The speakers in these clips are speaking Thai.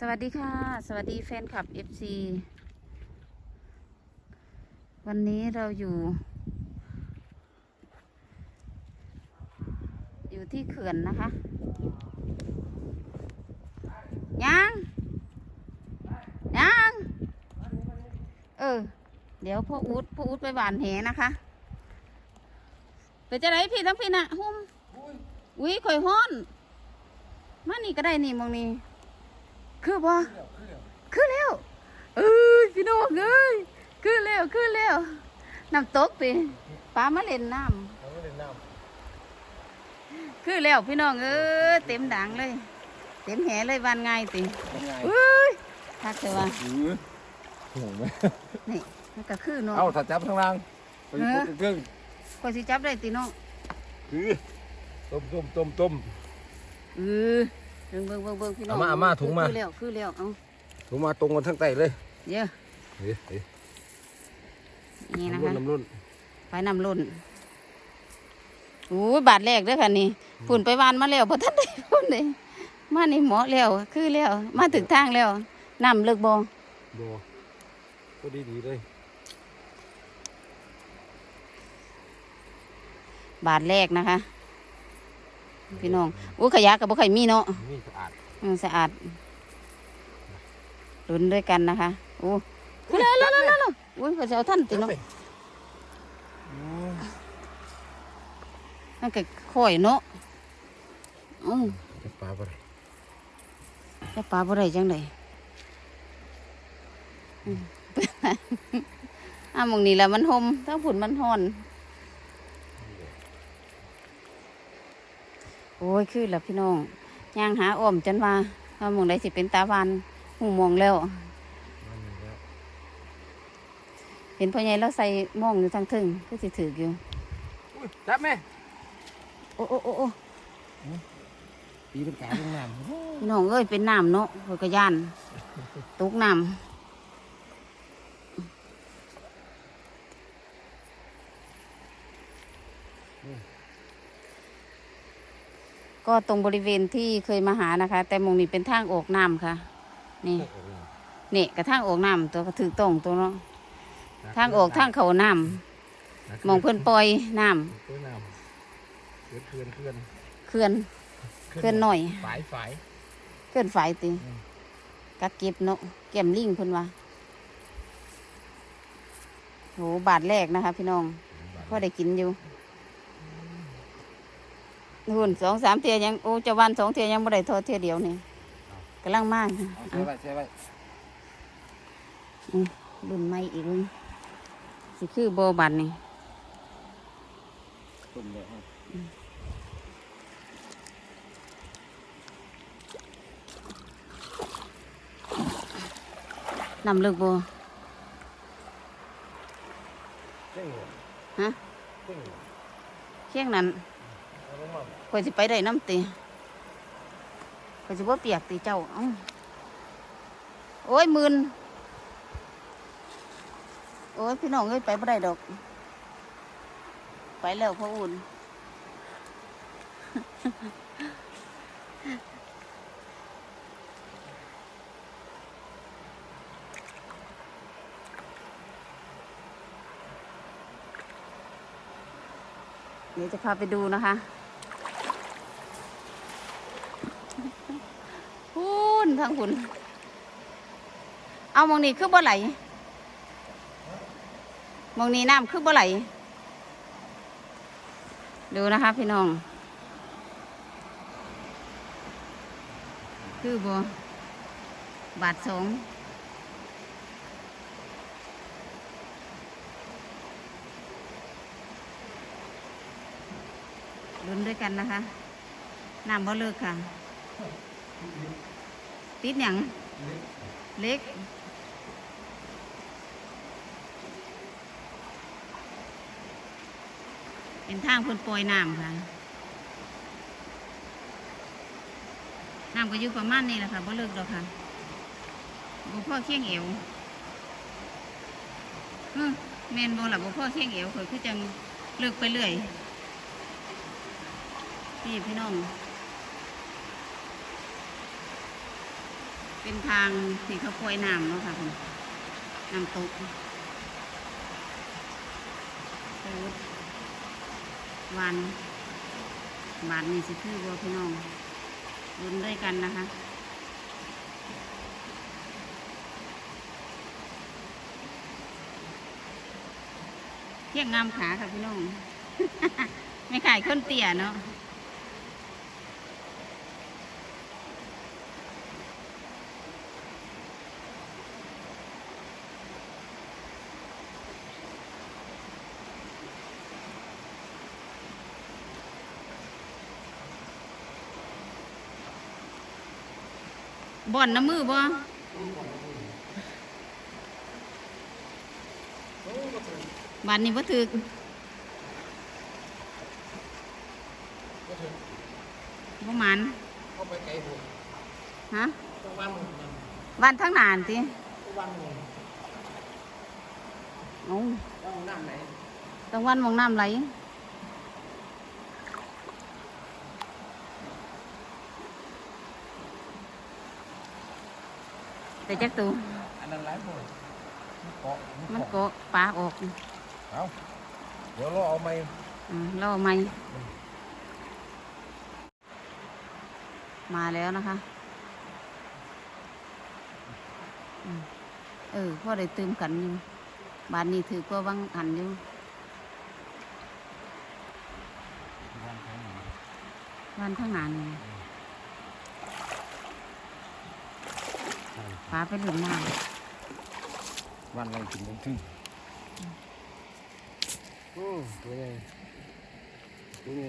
สวัสดีค่ะ สวัสดีแฟนคลับ FC วันนี้เราอยู่ อยู่ที่เขื่อนนะคะ ยัง ยัง เออ เดี๋ยวพ่ออูดพ่ออูดไปหวานแหนะคะไปจะไหนพี่ทั้งพี่น่ะ หุ่มอุ้ยข่อยฮ้อน มานี่ก็ได้นี่มองนี่ คือบ่คือแล้วเอ้ยพี่น้องเอ้ยคือแล้วคือแล้วน้ำตกติปลามาเล่นน้ำคือแล้วพี่น้องเอ้ยเต็มดังเลย เต็มแหเลยวันไงายติเอ้ยทักเถอะว่าห่วงไหมนี่มันก็คือเนาะเอาถ้าจับข้างล่างไปเออปุ๊บครึ่งก็สิจับได้ติเนาะคือต้มต้มต้มต้มเออเบิ่งเบิ่งเบิ่งเบิ่งพี่น้องเอามาเอามาถุงมา คือแล้วคือแล้วเอาถูมาตรงกันทั้งไตเลยเดี๋ยวเฮ้ยเฮ้ยนี่นะน้ำรุ่คะนน้ำรุ่นไฟนำรุ่นโอ้ยบาทแรกเด้อค่ะนี่ฝุ่นไปวานมาแล้วพอท่านได้ฝุ่นเลยมานี่หมอแล้วคือแล้ว มาถึงทางแล้วนำเลิกบอโบก็ดีดีๆเลยบาทแรกนะคะ พี่น้องอู้ขยะกับบุไข่มีเนาะนี่สะอาดอืมสะอาดลุ้นด้วยกันนะคะโอ้คือแล้วแล้วแล้วแล้วอุ้ยเขาจะเอาท่านติเนาะนั่นก็ข่อยเนาะอือจะปลาไปจะปลาบ่ได้จังไดอืมอะหมองนี้แหละมันหมทั้งผุนมันห่อน โอ้ยคือแล้วพี่น้องย่างหาอ้อมจนว่าว่าหมองใดสิเป็นตาวันหูมองแล้ว มันนี่แล้วเห็นพ่อใหญ่เราใส่หมองอยู่ทางถึงคือสิถืออยู่ อุ้ยจับไหมโอ้โอ้โอ้โอ้ตีเป็นขาตรงน้ำ พี่น้องเอ้ยเป็นน้ำเนาะข่อยกระยานตกน้ำ ก็ตรงบริเวณที่เคยมาหานะคะ แต่หมองนี้เป็นทางออกน้ำค่ะ นี่นี่กระทางออกน้ำตัวก็ถือตรงตัวเนาะทางออกทางเขาน้ำหมองเพื่อนปล่อยน้เพื่อนน้ำเพื่อนเพื่อนเพื่อนำเขื่อนเขื่อนหน่อยฝายฝายเขื่อนฝายติอืมกักเก็บเนาะแก้มลิงเพิ่นว่าโหบาทแรกนะคะ พี่น้องพอได้กินอยู่ หุ่นสองสามเทียยังโอ้เจะวันสองเทียยังไม่ได้ทอดเทียเดียวนี่กำลังมากเอาใส่ไว้ใส่ไว้รุ่นใหม่อีกรุ่นสิคือโบบันนี่ตุ่มเลยนำเลิกโบเจ้งหัวฮะเจ้งหัวเที่ยงนั้นเอาลงมา ข่อยสิไปได้น้ำตีข่อยสิบ่เปียกตีเจ้าเอ้าโอ้ยมืนโอ้ยพี่น้องเอ้ยไปบ่ได้ดอก ไปแล้วพ่ออุ่นเดี๋ยวจะพาไปดูนะคะหุ่น ทางหุ่นเอามองนี้คือบ่ไหลมองนี้น้ำคือบ่ไหล ดูนะคะพี่น้อง คือบ่บาทสองลุ้นด้วยกันนะคะน้ำบ่เลิกค่ะ ติดหยังเล็ก เป็นทางเพิ่นปล่อยน้ำค่ะ น้ำก็อยู่ประมาณนี้แหละค่ะบ่เลิกดอกค่ะบ่พ่อเคียงเอวเม่นบ่ล่ะบ่พ่อเคียงเอวคือจังเลิกไปเรื่อยนี่พี่น้อง เป็นทางที่เขาปล่อยน้ำเนาะค่ะคุณน้ำตกโคตรวันบาทนี่สิคือบัวพี่น้องรุนด้วยกันนะคะเที่ยงงามขาค่ะพี่น้อง ไม่ขายคนเตี่ยเนาะ บ่อนน้ำมือบ่บานนี้บ่ถึกบ่หมันเข้าไปไกลบุฮะต้องบ้านหมดมันวันทั้งนานติต้องบ้านหมดโอ้ต้องน้ำไหนต้องวันมองน้ำไหล แต่จักตูอันนั้นหลายคนมันเกาะมันเกาะก็ปากออกเอาเดี๋ยวเราเอาไม้อืมเราเอาไหมมาแล้วนะคะอืมเออพ่อได้ตื่มกันอยู่บ้านนี้ถือก็วังอันอยู่บ้านข้างหน้านี่ ป้าไปหลุมน้วันอะไรกินได้ที่โอ้ตัวใหญ่ตัวใหญ่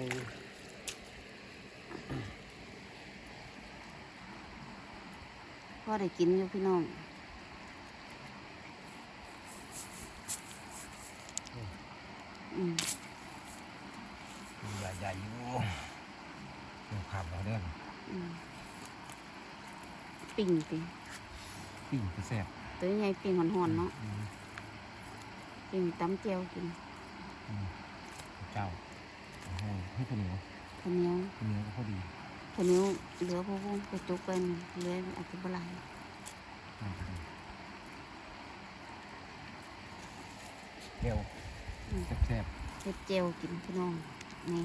ำพ่อได้กินอยู่พี่น้องอืมใหญ่ใหญ่ๆอยู่ดูภาพเราเด้ออืมปิ่งติ ปิ้งไปแซ่บตัวใหญ่ปิ่งหอนๆเนาะปิ่งตำเจียวกินเจ้าโอ้โหให้คนเหนียวข้าวเหนียวคนเหนียวก็พอดีข้าวเหนียวเหลือพวกไปจุกเป็นเหลืออาจจะบหลายเดียวแซ่บเฮ็ดเจียวกินพี่น้องนี่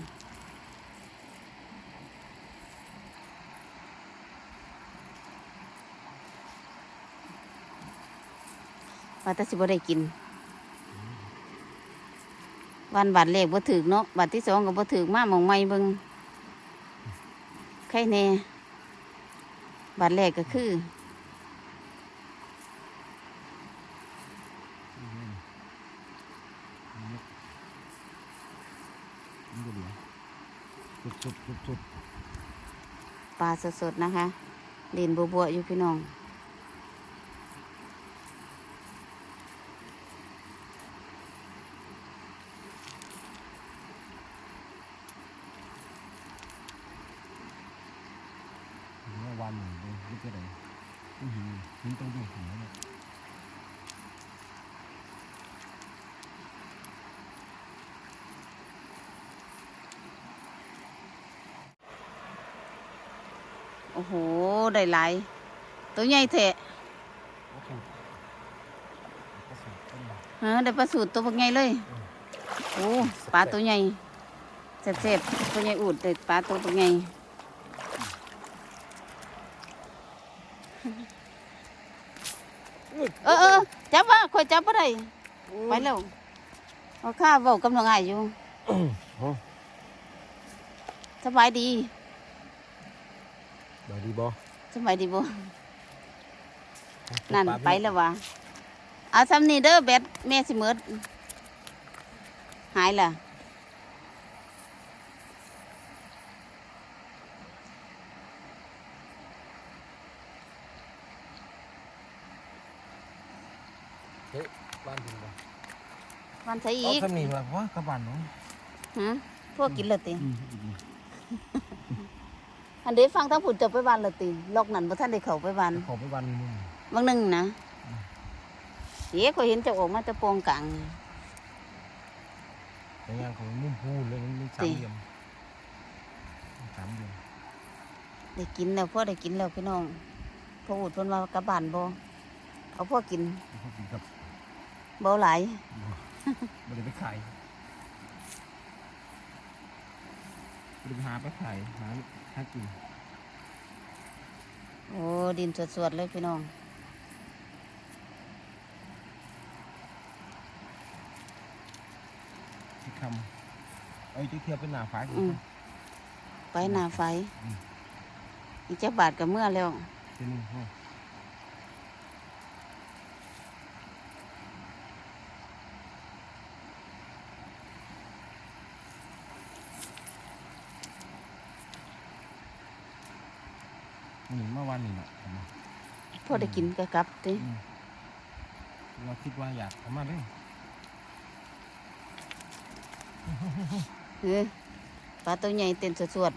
ว่าแต่สิบ่ได้กิน วันบาทแรกบ่ถึกเนาะบาทที่สองก็บ่ถึกมาหมองไม่เบิ่งใครแน่บาทแรกก็คือปลาสดๆนะคะเล่นบัวๆอยู่พี่น้อง เมื่อวานหนึ่ งเลยไม่ใช่ไหนต้องหินหินต้องอยู่หินแล้วเนี่ยโอ้โห ได้หลายตัวใหญ่แท้โอเคก็สุดต้นฮะได้ปลาสูตรตัวบักใหญ่เลย โอ้ ปลาตัวใหญ่เจ็บๆตัวใหญ่อูดแต่ปลาตัวบักใหญ่ เออเออจับว่าคอยจับบ่ได้ไปแล้วเอาข้าเว้ากับน้องอ้ายอยู่โอ้สบายดีบายดีบ่สบายดีบ่นั่นไปแล้ววะเอาซ้ำนี่เด้อแบตแม่สิหมืดหายล่ะ เฮ้ยบ้านถึงบ่ วันใส่เอาอีกทำนี่ละวะกระบานเนาะฮะพวกกินละติ อันเดี๋ยวฟังถ้าผุดจะไปบ้านละติลอกนั่นบ่ท่านได้เข้าไปบ้านขอไปวันนึงบางหนึงนะเอ๋เขาเห็นเจะออกมาแตะโปรงกลางแต่งานของมุ่มพูนเลยมันมีสามเหลี่ยมสามเหลี่ยมได้กินแล้วพ่อได้กินแล้วพี่น้องพออูดเพิ่นว่ากลับบ้านบ่เอาพ่อกินพวกกินกับบ่หลาย ไม่ได้ไปขายไม่ได้ไปหาไปขายหาหากินโอ้ดินสวดๆเลยพี่น้องที่คำเอ้ยจะเทียบเป็นหนาฟ้ากินอืมไปหน้าไฟอืมอีกจักบาทก็เมื่อแล้วเป็น นึ่งห้องนี่เมื่อวานนี่แหละเอามาพอได้กินก็กลับติอืมเราคิดว่าอยากเอามาเลยเฮ้ยปลาตัวใหญ่เต้นสวด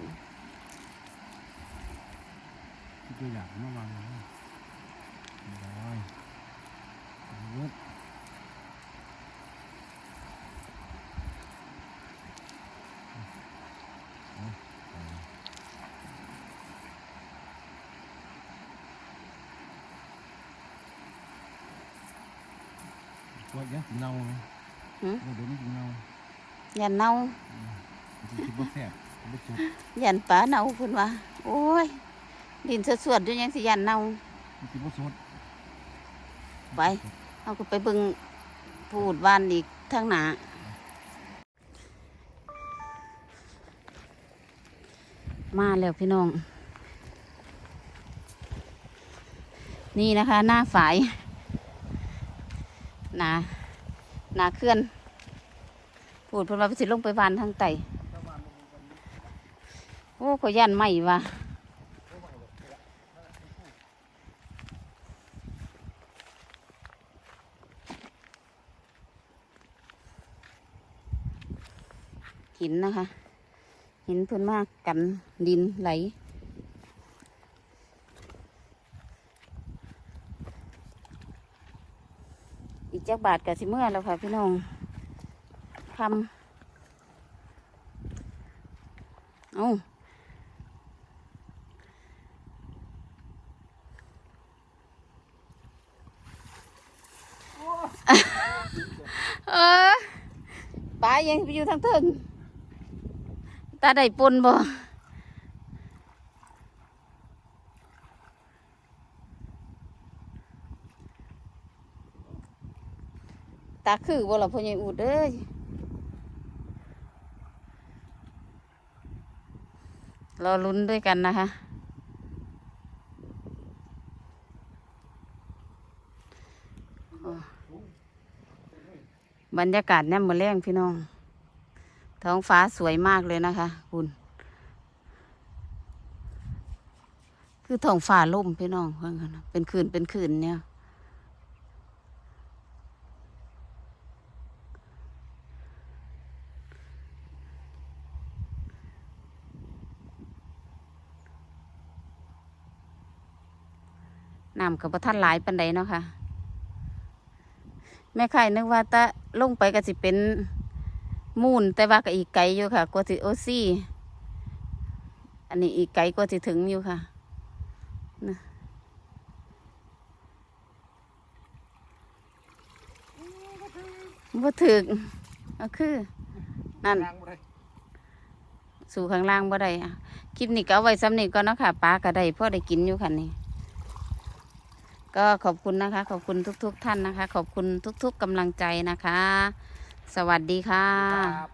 คิดว่าอยากเอามาวางเลยร้อยเยอะ ตัวยังสิเน่าไหมๆหึเดี๋ยวมันสิเน่ายันเน่ามันสิคิดว่าแซ่บไม่สุกยันปลาเน่าเพิ่นว่าโอ้ย ดินสวดๆอยู่ยังสิยันเน่า มันคิดว่าสดไป เอาก็ไปเบิ่งพูดบ้านอีกทางหน้ามาแล้วพี่น้อง นี่นะคะ หน้าฝายห นาหนาเคลื่อนพูดพนว่าไปสิลงไปวานทางไตโอ้ขอยันไม่ว่ะหินนะคะ หินพิ่นมากกันดินไหล จักบาทกับสิเมื่อแล้วค่ะพี่น้องคำเอาเออปลายังไปอยู่ทางเทิงตาได้ปนบ่ ตาคือบ่ล่ะพ่อใหญ่อูดเอ้ยรอลุ้นด้วยกันนะคะ บรรยากาศแน่มมาแรงพี่น้อง ท้องฟ้าสวยมากเลยนะคะ คุณ คือท้องฟ้าล่มพี่น้องเพิ่นกันเป็นคืนเป็นคืนเนี่ย น้ำกับท่านหลายปันใดเนาะค่ะ แม่ไข่นึกว่าตะลงไปก็สิเป็นมูนแต่ว่าก็อีกไกลอยู่ค่ะกว่าสิโอซี่อันนี้อีกไกลกว่าสิถึงอยู่ค่ะนะบ่ถึกก็คือ นั่น สู่ข้างล่างบ่ได้คลิปนี้ก็เอาไว้ซ้ำนี้ก่อนเนาะค่ะปลาก็ได้พ่อได้กินอยู่ค่ะนี่ ก็ขอบคุณนะคะ ขอบคุณทุก ๆ ท่านนะคะ ขอบคุณทุก ๆกำลังใจนะคะ สวัสดีค่ะค